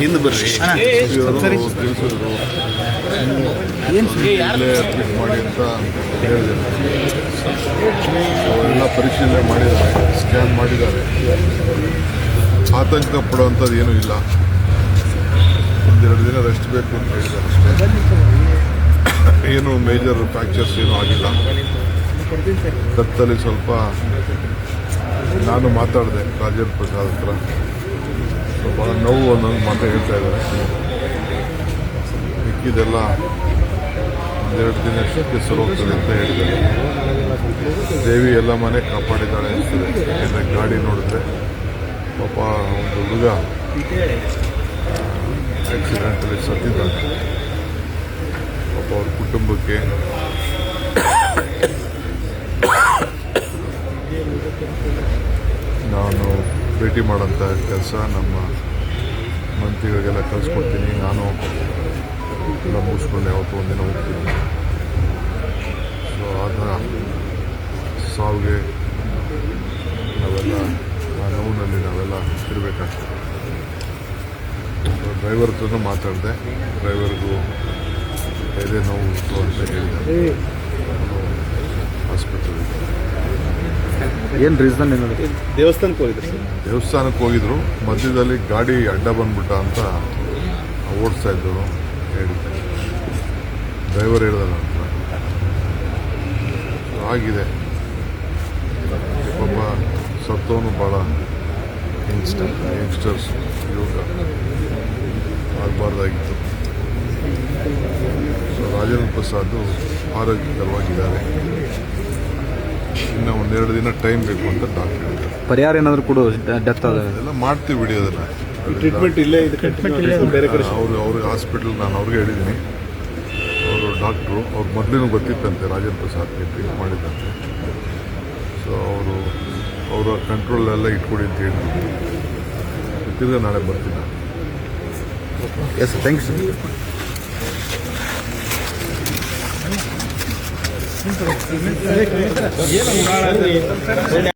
ಹಿಂದೆ ಬರ್ರಿ. ಮಾಡಿ ಅಂತ ಹೇಳಿದೆ ಎಲ್ಲ ಪರಿಶೀಲನೆ ಮಾಡಿದ್ದಾರೆ ಸ್ಕ್ಯಾನ್ ಮಾಡಿದ್ದಾರೆ. ಆತಂಕ ಪಡುವಂಥದ್ದು ಏನೂ ಇಲ್ಲ. ಒಂದೆರಡು ದಿನ ರೆಸ್ಟ್ ಬೇಕು ಅಂತ ಹೇಳಿದ್ದಾರೆ ಅಷ್ಟೇ. ಏನು ಮೇಜರ್ ಫ್ರ್ಯಾಕ್ಚರ್ಸ್ ಏನೂ ಆಗಿಲ್ಲ. ಕತ್ತಲ್ಲಿ ಸ್ವಲ್ಪ ನಾನು ಮಾತಾಡಿದೆ ರಾಜೇಂದ್ರ ಪ್ರಸಾದ್ ಹತ್ರ. ಸೊ ಭಾಳ ನೋವು ಅನ್ನೋದು ಮಾತ್ರ ಹೇಳ್ತಾ ಇದ್ದಾರೆ. ಮಿಕ್ಕಿದೆಲ್ಲ ಒಂದೆರಡು ದಿನ ಅಷ್ಟಕ್ಕೆ ಸುರು ಹೋಗ್ತದೆ ಅಂತ ಹೇಳಿದ್ದಾರೆ. ದೇವಿ ಎಲ್ಲ ಮನೆ ಕಾಪಾಡಿದ್ದಾಳೆ ಅನಿಸ್ತದೆ ಯಾಕಂದರೆ ಗಾಡಿ ನೋಡಿದ್ರೆ ಪಾಪ ಒಂದು ಹುಡುಗ ಆಕ್ಸಿಡೆಂಟಲ್ಲಿ ಸತ್ತಿದ್ದಾನೆ. ಪಾಪ ಅವ್ರ ಕುಟುಂಬಕ್ಕೆ ನಾನು ಭೇಟಿ ಮಾಡೋಂಥ ಕೆಲಸ ನಮ್ಮ ಮಂತ್ರಿಗಳಿಗೆಲ್ಲ ಕಳಿಸ್ಕೊಡ್ತೀನಿ. ನಾನು ಎಲ್ಲ ಮುಗಿಸ್ಕೊಂಡು ಯಾವತ್ತೂ ಒಂದಿನ ಹೋಗ್ತೀನಿ. ಸೊ ಆಗ ಸಾವಿಗೆ ನಾವೆಲ್ಲ ಆ ನೋವಿನಲ್ಲಿ ನಾವೆಲ್ಲ ಇರಬೇಕಾಗ್ತದೆ. ಡ್ರೈವರ್ ಹತ್ರನೂ ಮಾತಾಡಿದೆ. ಡ್ರೈವರ್ಗೂ ಎದೆ ನೋವು ಅಂತ ಹೇಳಿದ್ದಾರೆ ಹಾಸ್ಪಿಟಲ್ ಏನು ರೀಸನ್ ದೇವಸ್ಥಾನಕ್ಕೆ ಹೋಗಿದ್ರು ಸರ್? ದೇವಸ್ಥಾನಕ್ಕೆ ಹೋಗಿದ್ರು. ಮಧ್ಯದಲ್ಲಿ ಗಾಡಿ ಅಡ್ಡ ಬಂದ್ಬಿಟ್ಟ ಅಂತ ಓಡಿಸ್ತಾ ಇದ್ದರು ಹೇಳಿದ್ದೆ. ಡ್ರೈವರ್ ಹೇಳ್ದಲ್ಲ ಅಂತ. ಆಗಿದೆ. ಪಾಪ ಸತ್ತವನು ಭಾಳ ಯಂಗ್ಸ್ಟರ್ ಯಂಗ್ಸ್ಟರ್ಸ್ ಯುವಕ ಆಗಬಾರ್ದಾಗಿತ್ತು. ಸೊ ರಾಜೇಂದ್ರ ಪ್ರಸಾದ್ ಆರೋಗ್ಯಕರವಾಗಿದ್ದಾರೆ. ಇನ್ನು ಒಂದೆರಡು ದಿನ ಟೈಮ್ ಬೇಕು ಅಂತ ಡಾಕ್ಟರ್ ಪರಿಹಾರ ಏನಾದರೂ ಕೂಡ ಡೆತ್ ಆದ ಅದೆಲ್ಲ ಮಾಡ್ತೀವಿ ಬಿಡಿ ಅದನ್ನು. ಟ್ರೀಟ್ಮೆಂಟ್ ಇಲ್ಲೇ ಇದೆ ಕಂಟಿನ್ಯೂ ಬೇರೆ ಕಡೆ ಅವರು ಅವ್ರಿಗೆ ಹಾಸ್ಪಿಟಲ್ ನಾನು ಅವ್ರಿಗೆ ಹೇಳಿದ್ದೀನಿ ಅವರು ಡಾಕ್ಟ್ರು ಅವ್ರು ಮೊದಲಿನೂ ಗೊತ್ತಿತ್ತಂತೆ ರಾಜೇಂದ್ರ ಪ್ರಸಾದ್ಗೆ ಟ್ರೀಟ್ ಮಾಡಿದ್ದಂತೆ ಸೊ ಅವರು ಅವರ ಕಂಟ್ರೋಲೆಲ್ಲ ಇಟ್ಕೊಡಿ ಅಂತ ಹೇಳಿದ್ರು. ತಿರ್ಗ ನಾಳೆ ಬರ್ತೀನಿ yes thank you sir siempre.